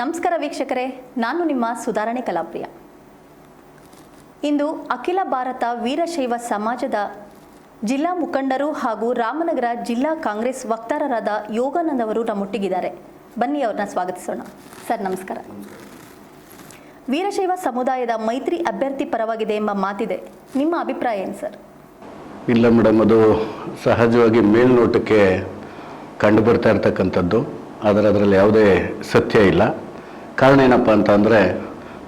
ನಮಸ್ಕಾರ ವೀಕ್ಷಕರೇ, ನಾನು ನಿಮ್ಮ ಸುಧಾರಣೆ ಕಲಾಪ್ರಿಯ. ಇಂದು ಅಖಿಲ ಭಾರತ ವೀರಶೈವ ಸಮಾಜದ ಜಿಲ್ಲಾ ಮುಖಂಡರು ಹಾಗೂ ರಾಮನಗರ ಜಿಲ್ಲಾ ಕಾಂಗ್ರೆಸ್ ವಕ್ತಾರರಾದ ಯೋಗಾನಂದ್ ಅವರು ನಮ್ಮೊಟ್ಟಿಗಿದ್ದಾರೆ. ಬನ್ನಿ ಅವ್ರನ್ನ ಸ್ವಾಗತಿಸೋಣ. ಸರ್, ನಮಸ್ಕಾರ. ವೀರಶೈವ ಸಮುದಾಯದ ಮೈತ್ರಿ ಅಭ್ಯರ್ಥಿ ಪರವಾಗಿದೆ ಎಂಬ ಮಾತಿದೆ. ನಿಮ್ಮ ಅಭಿಪ್ರಾಯ ಏನು, ಸರ್? ಇಲ್ಲ ಮೇಡಮ್, ಅದು ಸಹಜವಾಗಿ ಮೇಲ್ನೋಟಕ್ಕೆ ಕಂಡು ಬರ್ತಾ ಇರ್ತಕ್ಕಂಥದ್ದು. ಆದರೆ ಅದರಲ್ಲಿ ಯಾವುದೇ ಸತ್ಯ ಇಲ್ಲ. ಕಾರಣ ಏನಪ್ಪ ಅಂತ ಅಂದರೆ,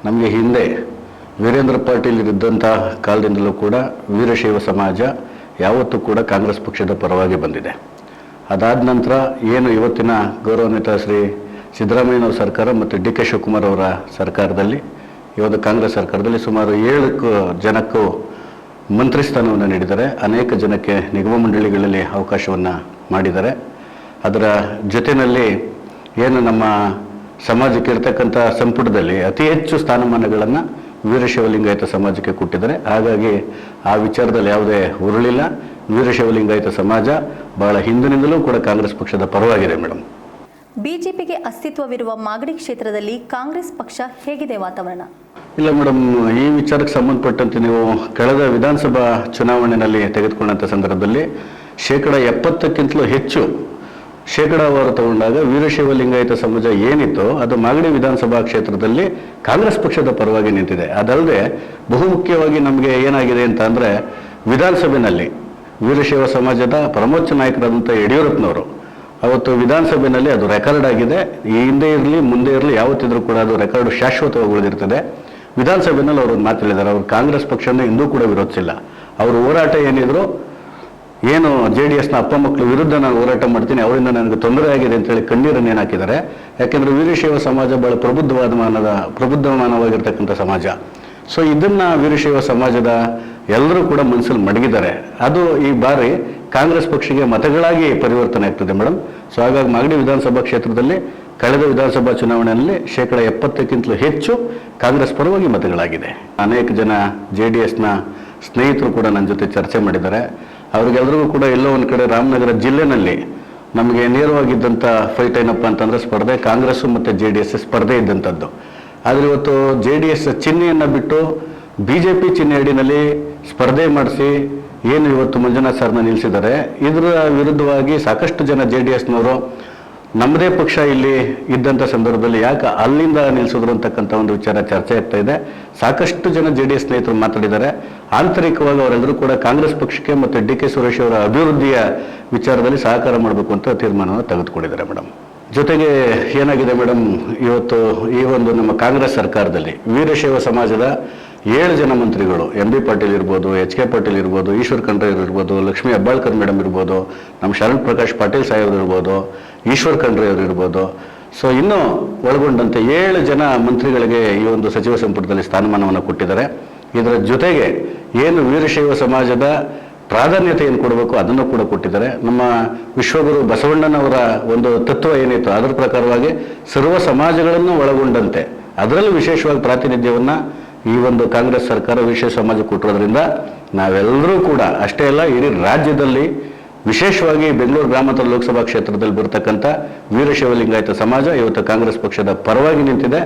ನಮಗೆ ಹಿಂದೆ ವೀರೇಂದ್ರ ಪಾಟೀಲ್ ಇದ್ದಂಥ ಕಾಲದಿಂದಲೂ ಕೂಡ ವೀರಶೈವ ಸಮಾಜ ಯಾವತ್ತೂ ಕೂಡ ಕಾಂಗ್ರೆಸ್ ಪಕ್ಷದ ಪರವಾಗಿ ಬಂದಿದೆ. ಅದಾದ ನಂತರ ಏನು ಇವತ್ತಿನ ಗೌರವಾನ್ವಿತ ಶ್ರೀ ಸಿದ್ದರಾಮಯ್ಯನವರ ಸರ್ಕಾರ ಮತ್ತು ಡಿ ಕೆ ಶಿವಕುಮಾರ್ ಅವರ ಸರ್ಕಾರದಲ್ಲಿ ಇವತ್ತು ಕಾಂಗ್ರೆಸ್ ಸರ್ಕಾರದಲ್ಲಿ ಸುಮಾರು ಏಳು ಕ- ಜನಕ್ಕೂ ಮಂತ್ರಿ ಸ್ಥಾನವನ್ನು ನೀಡಿದ್ದಾರೆ. ಅನೇಕ ಜನಕ್ಕೆ ನಿಗಮ ಮಂಡಳಿಗಳಲ್ಲಿ ಅವಕಾಶವನ್ನು ಮಾಡಿದ್ದಾರೆ. ಅದರ ಜೊತೆಯಲ್ಲಿ ಏನು ನಮ್ಮ ಸಮಾಜಕ್ಕೆ ಇರ್ತಕ್ಕಂಥ ಸಂಪುಟದಲ್ಲಿ ಅತಿ ಹೆಚ್ಚು ಸ್ಥಾನಮಾನಗಳನ್ನು ವೀರಶಿವಲಿಂಗಾಯತ ಸಮಾಜಕ್ಕೆ ಕೊಟ್ಟಿದ್ದಾರೆ. ಹಾಗಾಗಿ ಆ ವಿಚಾರದಲ್ಲಿ ಯಾವುದೇ ಉರುಳಿಲ್ಲ. ವೀರಶಿವಲಿಂಗಾಯತ ಸಮಾಜ ಬಹಳ ಹಿಂದಿನಿಂದಲೂ ಕೂಡ ಕಾಂಗ್ರೆಸ್ ಪಕ್ಷದ ಪರವಾಗಿದೆ ಮೇಡಮ್ ಬಿಜೆಪಿಗೆ ಅಸ್ತಿತ್ವವಿರುವ ಮಾಗಡಿ ಕ್ಷೇತ್ರದಲ್ಲಿ ಕಾಂಗ್ರೆಸ್ ಪಕ್ಷ ಹೇಗಿದೆ ವಾತಾವರಣ? ಇಲ್ಲ ಮೇಡಮ್ ಈ ವಿಚಾರಕ್ಕೆ ಸಂಬಂಧಪಟ್ಟಂತೆ ನೀವು ಕಳೆದ ವಿಧಾನಸಭಾ ಚುನಾವಣೆಯಲ್ಲಿ ತೆಗೆದುಕೊಂಡಂಥ ಸಂದರ್ಭದಲ್ಲಿ ಶೇಕಡ ಎಪ್ಪತ್ತಕ್ಕಿಂತಲೂ ಹೆಚ್ಚು ಶೇಕಡಾವಾರು ತಗೊಂಡಾಗ ವೀರಶೈವ ಲಿಂಗಾಯತ ಸಮಾಜ ಏನಿತ್ತು ಅದು ಮಾಗಡಿ ವಿಧಾನಸಭಾ ಕ್ಷೇತ್ರದಲ್ಲಿ ಕಾಂಗ್ರೆಸ್ ಪಕ್ಷದ ಪರವಾಗಿ ನಿಂತಿದೆ. ಅದಲ್ಲದೆ ಬಹುಮುಖ್ಯವಾಗಿ ನಮಗೆ ಏನಾಗಿದೆ ಅಂತ ಅಂದರೆ ವಿಧಾನಸಭೆಯಲ್ಲಿ ವೀರಶೈವ ಸಮಾಜದ ಪರಮೋಚ್ಚ ನಾಯಕರಾದಂಥ ಯಡಿಯೂರಪ್ಪನವರು, ಅವತ್ತು ವಿಧಾನಸಭೆಯಲ್ಲಿ ಅದು ರೆಕಾರ್ಡ್ ಆಗಿದೆ. ಈ ಹಿಂದೆ ಇರಲಿ, ಮುಂದೆ ಇರಲಿ, ಯಾವತ್ತಿದ್ರೂ ಕೂಡ ಅದು ರೆಕಾರ್ಡ್ ಶಾಶ್ವತವಾಗಿ ಉಳಿದಿರ್ತದೆ ವಿಧಾನಸಭೆಯಲ್ಲಿ ಅವರು ಮಾತು ಅವರು ಕಾಂಗ್ರೆಸ್ ಪಕ್ಷನ ಇಂದೂ ಕೂಡ ವಿರೋಧಿಸಿಲ್ಲ. ಅವರು ಹೋರಾಟ ಏನಿದ್ರು ಏನು ಜೆ ಡಿ ಎಸ್ನ ಅಪ್ಪ ಮಕ್ಕಳ ವಿರುದ್ಧ ನಾನು ಹೋರಾಟ ಮಾಡ್ತೀನಿ, ಅವರಿಂದ ನನಗೆ ತೊಂದರೆ ಆಗಿದೆ ಅಂತೇಳಿ ಕಣ್ಣೀರನ್ನು ಏನು ಹಾಕಿದ್ದಾರೆ ಯಾಕೆಂದ್ರೆ ವೀರಶೈವ ಸಮಾಜ ಬಹಳ ಪ್ರಬುದ್ಧವಾದ ಮಾನದ, ಪ್ರಬುದ್ಧಮಾನವಾಗಿರ್ತಕ್ಕಂಥ ಸಮಾಜ. ಸೊ ಇದನ್ನು ವೀರಶೈವ ಸಮಾಜದ ಎಲ್ಲರೂ ಕೂಡ ಮನಸ್ಸಲ್ಲಿ ಮಡಗಿದ್ದಾರೆ. ಅದು ಈ ಬಾರಿ ಕಾಂಗ್ರೆಸ್ ಪಕ್ಷಕ್ಕೆ ಮತಗಳಾಗಿ ಪರಿವರ್ತನೆ ಆಗ್ತದೆ ಮೇಡಮ್ ಸೊ ಹಾಗಾಗಿ ಮಾಗಡಿ ವಿಧಾನಸಭಾ ಕ್ಷೇತ್ರದಲ್ಲಿ ಕಳೆದ ವಿಧಾನಸಭಾ ಚುನಾವಣೆಯಲ್ಲಿ ಶೇಕಡ ಎಪ್ಪತ್ತಕ್ಕಿಂತಲೂ ಹೆಚ್ಚು ಕಾಂಗ್ರೆಸ್ ಪರವಾಗಿ ಮತಗಳಾಗಿದೆ. ಅನೇಕ ಜನ ಜೆ ಡಿ ಎಸ್ನ ಸ್ನೇಹಿತರು ಕೂಡ ನನ್ನ ಜೊತೆ ಚರ್ಚೆ ಮಾಡಿದ್ದಾರೆ. ಅವ್ರಿಗೆಲ್ಲರಿಗೂ ಕೂಡ ಎಲ್ಲೋ ಒಂದು ಕಡೆ ರಾಮನಗರ ಜಿಲ್ಲೆನಲ್ಲಿ ನಮಗೆ ನೇರವಾಗಿದ್ದಂಥ ಫೈಟ್ ಏನಪ್ಪ ಅಂತಂದರೆ ಸ್ಪರ್ಧೆ, ಕಾಂಗ್ರೆಸ್ಸು ಮತ್ತು ಜೆ ಡಿ ಎಸ್ ಸ್ಪರ್ಧೆ ಇದ್ದಂಥದ್ದು ಆದರೆ ಇವತ್ತು ಜೆ ಡಿ ಎಸ್ ಚಿಹ್ನೆಯನ್ನು ಬಿಟ್ಟು ಬಿ ಜೆ ಪಿ ಚಿಹ್ನೆ ಅಡಿನಲ್ಲಿ ಸ್ಪರ್ಧೆ ಮಾಡಿಸಿ ಏನು ಇವತ್ತು ಮಂಜುನಾಥ್ ಸರ್ನ ನಿಲ್ಲಿಸಿದ್ದಾರೆ ಇದರ ವಿರುದ್ಧವಾಗಿ ಸಾಕಷ್ಟು ಜನ ಜೆ ಡಿ ಎಸ್ನವರು ನಮ್ಮದೇ ಪಕ್ಷ ಇಲ್ಲಿ ಇದ್ದಂಥ ಸಂದರ್ಭದಲ್ಲಿ ಯಾಕೆ ಅಲ್ಲಿಂದ ನಿಲ್ಲಿಸಿದ್ರು ಅಂತಕ್ಕಂಥ ಒಂದು ವಿಚಾರ ಚರ್ಚೆ ಆಗ್ತಾ ಇದೆ. ಸಾಕಷ್ಟು ಜನ ಜೆ ಡಿ ಎಸ್ ಸ್ನೇಹಿತರು ಮಾತಾಡಿದ್ದಾರೆ. ಆಂತರಿಕವಾಗಿ ಅವರೆಲ್ಲರೂ ಕೂಡ ಕಾಂಗ್ರೆಸ್ ಪಕ್ಷಕ್ಕೆ ಮತ್ತು ಡಿ ಕೆ ಸುರೇಶ್ ಅವರ ಅಭಿವೃದ್ಧಿಯ ವಿಚಾರದಲ್ಲಿ ಸಹಕಾರ ಮಾಡಬೇಕು ಅಂತ ತೀರ್ಮಾನವನ್ನು ತೆಗೆದುಕೊಂಡಿದ್ದಾರೆ ಮೇಡಮ್ ಜೊತೆಗೆ ಏನಾಗಿದೆ ಮೇಡಮ್ ಇವತ್ತು ಈ ಒಂದು ನಮ್ಮ ಕಾಂಗ್ರೆಸ್ ಸರ್ಕಾರದಲ್ಲಿ ವೀರಶೈವ ಸಮಾಜದ ಏಳು ಜನ ಮಂತ್ರಿಗಳು ಎಂ ಬಿ ಪಾಟೀಲ್ ಇರ್ಬೋದು ಎಚ್ ಕೆ ಪಾಟೀಲ್ ಇರ್ಬೋದು, ಈಶ್ವರ್ ಖಂಡ್ರೆ ಇರ್ಬೋದು, ಲಕ್ಷ್ಮೀ ಹೆಬ್ಬಾಳ್ಕರ್ ಮೇಡಮ್ ಇರ್ಬೋದು, ನಮ್ಮ ಶರಣ್ ಪ್ರಕಾಶ್ ಪಾಟೀಲ್ ಸಾಹೇಬ್ರು ಇರ್ಬೋದು, ಈಶ್ವರ್ ಖಂಡ್ರೆ ಅವರು ಇರ್ಬೋದು. ಸೊ ಇನ್ನೂ ಒಳಗೊಂಡಂತೆ ಏಳು ಜನ ಮಂತ್ರಿಗಳಿಗೆ ಈ ಒಂದು ಸಚಿವ ಸಂಪುಟದಲ್ಲಿ ಸ್ಥಾನಮಾನವನ್ನು ಕೊಟ್ಟಿದ್ದಾರೆ. ಇದರ ಜೊತೆಗೆ ಏನು ವೀರಶೈವ ಸಮಾಜದ ಪ್ರಾಧಾನ್ಯತೆ ಏನು ಕೊಡಬೇಕು ಅದನ್ನು ಕೂಡ ಕೊಟ್ಟಿದ್ದಾರೆ. ನಮ್ಮ ವಿಶ್ವಗುರು ಬಸವಣ್ಣನವರ ಒಂದು ತತ್ವ ಏನಿತ್ತು, ಅದರ ಪ್ರಕಾರವಾಗಿ ಸರ್ವ ಸಮಾಜಗಳನ್ನು ಒಳಗೊಂಡಂತೆ. ಅದರಲ್ಲೂ ವಿಶೇಷವಾಗಿ ಪ್ರಾತಿನಿಧ್ಯವನ್ನ ಈ ಒಂದು ಕಾಂಗ್ರೆಸ್ ಸರ್ಕಾರ ವಿಶೇಷ ಸಮಾಜ ಕೊಟ್ಟಿರೋದ್ರಿಂದ ನಾವೆಲ್ಲರೂ ಕೂಡ, ಅಷ್ಟೇ ಅಲ್ಲ, ಇಡೀ ರಾಜ್ಯದಲ್ಲಿ ವಿಶೇಷವಾಗಿ ಬೆಂಗಳೂರು ಗ್ರಾಮಾಂತರ ಲೋಕಸಭಾ ಕ್ಷೇತ್ರದಲ್ಲಿ ಬರ್ತಕ್ಕಂಥ ವೀರಶೈವ ಲಿಂಗಾಯತ ಸಮಾಜ ಇವತ್ತು ಕಾಂಗ್ರೆಸ್ ಪಕ್ಷದ ಪರವಾಗಿ ನಿಂತಿದೆ.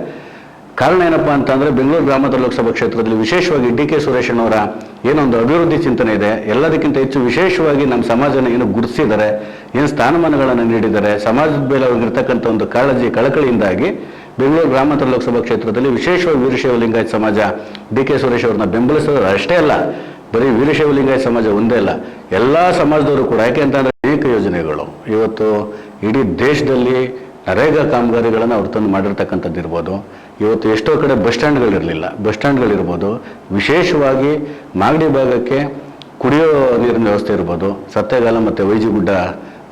ಕಾರಣ ಏನಪ್ಪಾ ಅಂತಂದ್ರೆ ಬೆಂಗಳೂರು ಗ್ರಾಮಾಂತರ ಲೋಕಸಭಾ ಕ್ಷೇತ್ರದಲ್ಲಿ ವಿಶೇಷವಾಗಿ ಡಿ ಕೆ ಸುರೇಶನವರ ಏನೊಂದು ಅಭಿವೃದ್ಧಿ ಚಿಂತನೆ ಇದೆ. ಎಲ್ಲದಕ್ಕಿಂತ ಹೆಚ್ಚು ವಿಶೇಷವಾಗಿ ನಮ್ಮ ಸಮಾಜನ ಏನು ಗುರುತಿಸಿದ್ದಾರೆ ಏನು ಸ್ಥಾನಮಾನಗಳನ್ನು ನೀಡಿದ್ದಾರೆ, ಸಮಾಜದ ಮೇಲೆ ಅವ್ರಿಗಿರ್ತಕ್ಕಂಥ ಒಂದು ಕಾಳಜಿ, ಕಳಕಳಿಯಿಂದಾಗಿ ಬೆಂಗಳೂರು ಗ್ರಾಮಾಂತರ ಲೋಕಸಭಾ ಕ್ಷೇತ್ರದಲ್ಲಿ ವಿಶೇಷವಾಗಿ ವೀರಶೈವ ಲಿಂಗಾಯತ ಸಮಾಜ ಡಿ ಕೆ ಸುರೇಶ್ ಅವ್ರನ್ನ ಬೆಂಬಲಿಸೋದು ಅಷ್ಟೇ ಅಲ್ಲ, ಬರೀ ವೀರಶೈವ ಲಿಂಗಾಯತ ಸಮಾಜ ಒಂದೇ ಅಲ್ಲ, ಎಲ್ಲ ಸಮಾಜದವರು ಕೂಡ, ಯಾಕೆ ಅಂತಂದ್ರೆ ಅನೇಕ ಯೋಜನೆಗಳು. ಇವತ್ತು ಇಡೀ ದೇಶದಲ್ಲಿ ನರೇಗಾ ಕಾಮಗಾರಿಗಳನ್ನು ಅವ್ರು ತಂದು ಮಾಡಿರ್ತಕ್ಕಂಥದ್ದು ಇರ್ಬೋದು. ಇವತ್ತು ಎಷ್ಟೋ ಕಡೆ ಬಸ್ ಸ್ಟ್ಯಾಂಡ್ಗಳಿರಲಿಲ್ಲ ಬಸ್ ಸ್ಟ್ಯಾಂಡ್ಗಳಿರ್ಬೋದು ವಿಶೇಷವಾಗಿ ಮಾಗಡಿ ಭಾಗಕ್ಕೆ ಕುಡಿಯೋ ನೀರಿನ ವ್ಯವಸ್ಥೆ ಇರ್ಬೋದು. ಸತ್ಯಗಾಲ ಮತ್ತು ವೈಜಿಗುಡ್ಡ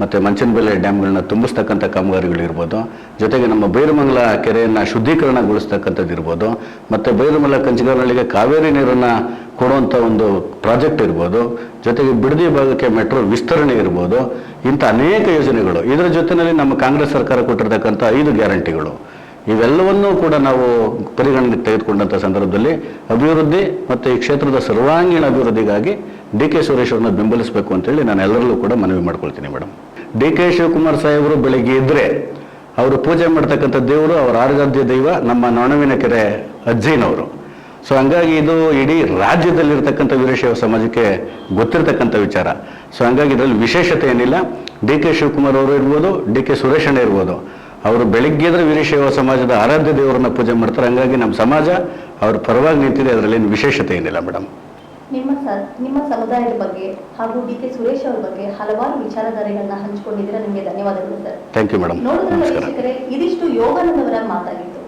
ಮತ್ತು ಮಂಚನಬೆಲೆ ಡ್ಯಾಮ್ಗಳನ್ನ ತುಂಬಿಸ್ತಕ್ಕಂಥ ಕಾಮಗಾರಿಗಳಿರ್ಬೋದು. ಜೊತೆಗೆ ನಮ್ಮ ಬೈರಮಂಗಲ ಕೆರೆಯನ್ನು ಶುದ್ಧೀಕರಣಗೊಳಿಸ್ತಕ್ಕಂಥದ್ದು ಇರ್ಬೋದು. ಮತ್ತು ಬೈರಮಂಗಲ ಕಂಚಿಗಾರಹಳ್ಳಿಗೆ ಕಾವೇರಿ ನೀರನ್ನು ಕೊಡುವಂಥ ಒಂದು ಪ್ರಾಜೆಕ್ಟ್ ಇರ್ಬೋದು. ಜೊತೆಗೆ ಬಿಡದಿ ಭಾಗಕ್ಕೆ ಮೆಟ್ರೋ ವಿಸ್ತರಣೆ ಇರ್ಬೋದು. ಇಂಥ ಅನೇಕ ಯೋಜನೆಗಳು. ಇದರ ಜೊತೆಯಲ್ಲಿ ನಮ್ಮ ಕಾಂಗ್ರೆಸ್ ಸರ್ಕಾರ ಕೊಟ್ಟಿರ್ತಕ್ಕಂಥ ಐದು ಗ್ಯಾರಂಟಿಗಳು. ಇವೆಲ್ಲವನ್ನೂ ಕೂಡ ನಾವು ಪರಿಗಣನೆ ತೆಗೆದುಕೊಂಡಂಥ ಸಂದರ್ಭದಲ್ಲಿ ಅಭಿವೃದ್ಧಿ ಮತ್ತು ಈ ಕ್ಷೇತ್ರದ ಸರ್ವಾಂಗೀಣ ಅಭಿವೃದ್ಧಿಗಾಗಿ ಡಿ ಕೆ ಸುರೇಶ್ ಅವ್ರನ್ನ ಬೆಂಬಲಿಸಬೇಕು ಅಂತೇಳಿ ನಾನು ಎಲ್ಲರಲ್ಲೂ ಕೂಡ ಮನವಿ ಮಾಡ್ಕೊಳ್ತೀನಿ ಮೇಡಮ್ ಡಿ ಕೆ ಶಿವಕುಮಾರ್ ಸಾಹೇಬರು ಬೆಳಿಗ್ಗೆ ಇದ್ದರೆ ಅವರು ಪೂಜೆ ಮಾಡ್ತಕ್ಕಂಥ ದೇವರು ಅವರ ಆರಾಧ್ಯ ದೈವ ನಮ್ಮ ನೊಣವಿನ ಕೆರೆ ಅಜ್ಜಿನವರು. ಸೊ ಹಂಗಾಗಿ ಇದು ಇಡೀ ರಾಜ್ಯದಲ್ಲಿರ್ತಕ್ಕಂಥ ವೀರಶೈವ ಸಮಾಜಕ್ಕೆ ಗೊತ್ತಿರತಕ್ಕಂಥ ವಿಚಾರ. ಸೊ ಹಂಗಾಗಿ ಇದರಲ್ಲಿ ವಿಶೇಷತೆ ಏನಿಲ್ಲ. ಡಿ ಕೆ ಶಿವಕುಮಾರ್ ಅವರು ಇರ್ಬೋದು, ಡಿ ಕೆ ಸುರೇಶಣ್ಣ ಇರ್ಬೋದು. ಅವರು ಬೆಳಿಗ್ಗೆ ಇದ್ರೆ ವೀರಶೈವ ಸಮಾಜದ ಆರಾಧ್ಯ ದೇವರನ್ನ ಪೂಜೆ ಮಾಡ್ತಾರೆ. ಹಂಗಾಗಿ ನಮ್ಮ ಸಮಾಜ ಅವ್ರ ಪರವಾಗಿ ನಿಂತಿದೆ. ಅದರಲ್ಲಿ ಏನು ವಿಶೇಷತೆ ಏನಿಲ್ಲ ಮೇಡಮ್. ನಿಮ್ಮ ಸ ನಿಮ್ಮ ಸಮುದಾಯದ ಬಗ್ಗೆ ಹಾಗೂ ಡಿ ಕೆ ಸುರೇಶ್ ಅವರ ಬಗ್ಗೆ ಹಲವಾರು ವಿಚಾರಧಾರೆಗಳನ್ನ ಹಂಚಿಕೊಂಡಿದ್ದೀರಾ. ನಿಮಗೆ ಧನ್ಯವಾದಗಳು ಸರ್. ಥ್ಯಾಂಕ್ ಯು ಮೇಡಮ್ ನೋಡಿದ್ರೆ ಇದಿಷ್ಟು ಯೋಗಾನಂದವರ ಮಾತಾಗಿತ್ತು